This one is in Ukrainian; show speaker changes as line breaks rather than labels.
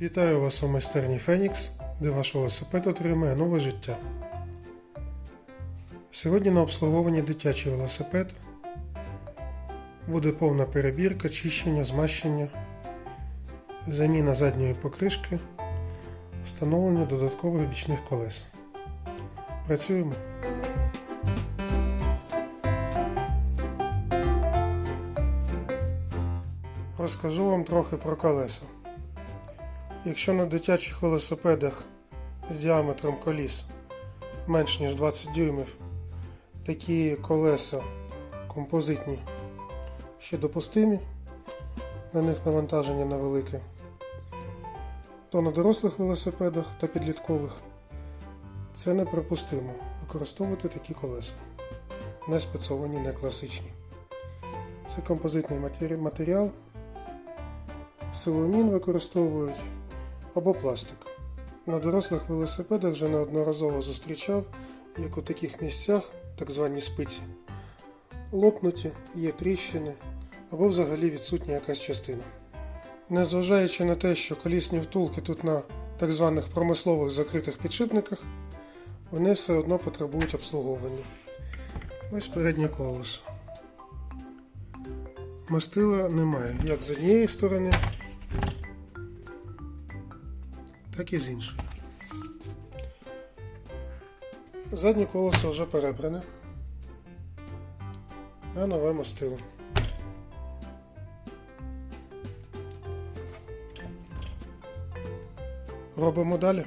Вітаю вас у майстерні Фенікс, де ваш велосипед отримає нове життя. Сьогодні на обслуговуванні дитячий велосипед. Буде повна перебірка, чищення, змащення, заміна задньої покришки, встановлення додаткових бічних колес. Працюємо. Розкажу вам трохи про колеса. Якщо на дитячих велосипедах з діаметром коліс менш ніж 20 дюймів, такі колеса композитні ще допустимі, на них навантаження невелике, то на дорослих велосипедах та підліткових це неприпустимо використовувати такі колеса. Не спецовані, не класичні. Це композитний матеріал. Силомін використовують або пластик. На дорослих велосипедах вже неодноразово зустрічав, як у таких місцях, так звані спиці, лопнуті, є тріщини або взагалі відсутня якась частина. Незважаючи на те, що колісні втулки тут на так званих промислових закритих підшипниках, вони все одно потребують обслуговування. Ось переднє колесо. Мастила немає як з однієї сторони, так і з іншої. Заднє колесо вже перебране. на нове мастило. Робимо далі.